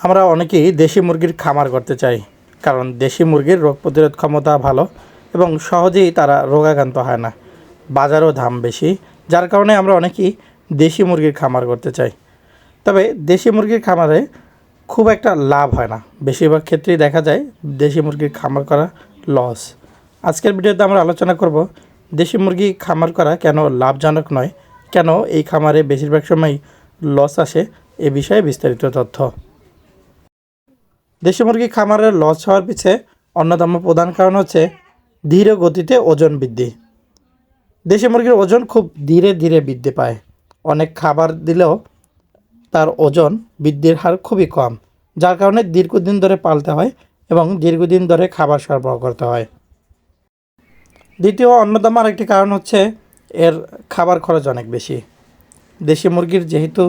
আমরা অনেকেই দেশি মুরগির খামার করতে চাই, কারণ দেশি মুরগির রোগ প্রতিরোধ ক্ষমতা ভালো এবং সহজেই তারা রোগাক্রান্ত হয় না। বাজারও দাম বেশি, যার কারণে আমরা অনেকেই দেশি মুরগির খামার করতে চাই। তবে দেশি মুরগির খামারে খুব একটা লাভ হয় না। বেশিরভাগ ক্ষেত্রেই দেখা যায় দেশি মুরগির খামার করা লস। আজকের ভিডিওতে আমরা আলোচনা করব দেশি মুরগি খামার করা কেন লাভজনক নয়, কেন এই খামারে বেশিরভাগ সময় লস আসে, এ বিষয়ে বিস্তারিত তথ্য। দেশি মুরগি খামারের লস হওয়ার পিছে অন্যতম প্রধান কারণ হচ্ছে ধীর গতিতে ওজন বৃদ্ধি। দেশি মুরগির ওজন খুব ধীরে ধীরে বৃদ্ধি পায়। অনেক খাবার দিলেও তার ওজন বৃদ্ধির হার খুবই কম, যার কারণে দীর্ঘদিন ধরে পালতে হয় এবং দীর্ঘদিন ধরে খাবার সরবরাহ করতে হয়। দ্বিতীয় অন্যতম আরেকটি কারণ হচ্ছে এর খাবার খরচ অনেক বেশি। দেশি মুরগির যেহেতু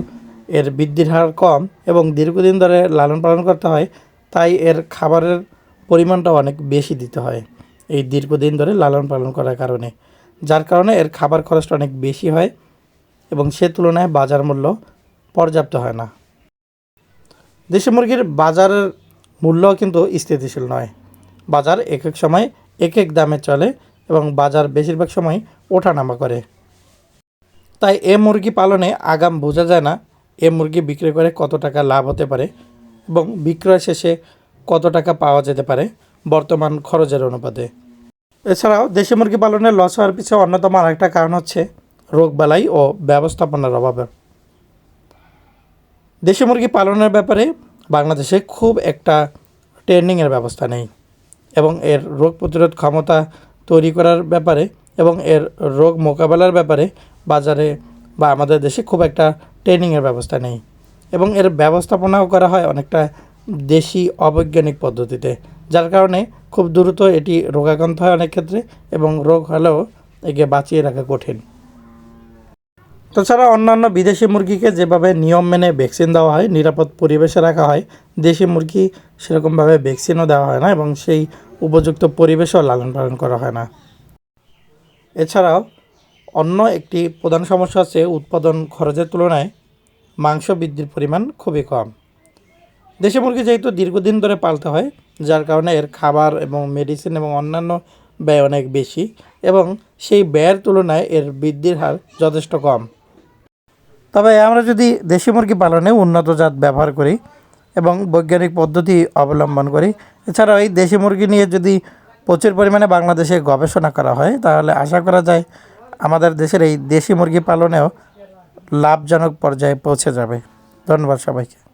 এর বৃদ্ধির হার কম এবং দীর্ঘদিন ধরে লালন পালন করতে হয় তাই এর খাবারের পরিমাণটা অনেক বেশি দিতে হয় এই দীর্ঘদিন ধরে লালন পালন করার কারণে। যার কারণে এর খাবার খরচটা অনেক বেশি হয় এবং সে তুলনায় বাজার মূল্য পর্যাপ্ত হয় না। দেশি মুরগির বাজারের মূল্য কিন্তু স্থিতিশীল নয়। বাজার এক এক সময় এক এক দামে চলে এবং বাজার বেশিরভাগ সময় ওঠানামা করে। তাই এ মুরগি পালনে আগাম বোঝা যায় না এ মুরগি বিক্রি করে কত টাকা লাভ হতে পারে এবং বিক্রয় শেষে কত টাকা পাওয়া যেতে পারে বর্তমান খরচের অনুপাতে। এছাড়াও দেশি মুরগি পালনের লস হওয়ার পিছনে অন্যতম আরেকটা কারণ হচ্ছে রোগ রোগবালাই ও ব্যবস্থাপনার অভাবে। দেশি মুরগি পালনের ব্যাপারে বাংলাদেশে খুব একটা ট্রেনিংয়ের ব্যবস্থা নেই এবং এর রোগ প্রতিরোধ ক্ষমতা তৈরি করার ব্যাপারে এবং এর রোগ মোকাবেলার ব্যাপারে বাজারে বা আমাদের দেশে খুব একটা ট্রেনিংয়ের ব্যবস্থা নেই। এবং এর ব্যবস্থাপনাও করা হয় অনেকটা দেশি অবৈজ্ঞানিক পদ্ধতিতে, যার কারণে খুব দ্রুত এটি রোগাক্রান্ত হয় অনেক ক্ষেত্রে এবং রোগ হলেও একে বাঁচিয়ে রাখা কঠিন। তাছাড়া অন্যান্য বিদেশি মুরগিকে যেভাবে নিয়ম মেনে ভ্যাকসিন দেওয়া হয়, নিরাপদ পরিবেশে রাখা হয়, দেশি মুরগি সেরকমভাবে ভ্যাকসিনও দেওয়া হয় না এবং সেই উপযুক্ত পরিবেশেও লালন পালন করা হয় না। এছাড়াও অন্য একটি প্রধান সমস্যা হচ্ছে উৎপাদন খরচের তুলনায় মাংস বৃদ্ধির পরিমাণ খুবই কম। দেশি মুরগি যেহেতু দীর্ঘদিন ধরে পালতে হয়, যার কারণে এর খাবার এবং মেডিসিন এবং অন্যান্য ব্যয় অনেক বেশি এবং সেই ব্যয়ের তুলনায় এর বৃদ্ধির হার যথেষ্ট কম। তবে আমরা যদি দেশি মুরগি পালনে উন্নত জাত ব্যবহার করি এবং বৈজ্ঞানিক পদ্ধতি অবলম্বন করি, এছাড়াও এই দেশি মুরগি নিয়ে যদি প্রচুর পরিমাণে বাংলাদেশে গবেষণা করা হয়, তাহলে আশা করা যায় আমাদের দেশের এই দেশি মুরগি পালনেও লাভজনক পর্যায়ে পৌঁছে যাবে। ধন্যবাদ সবাইকে।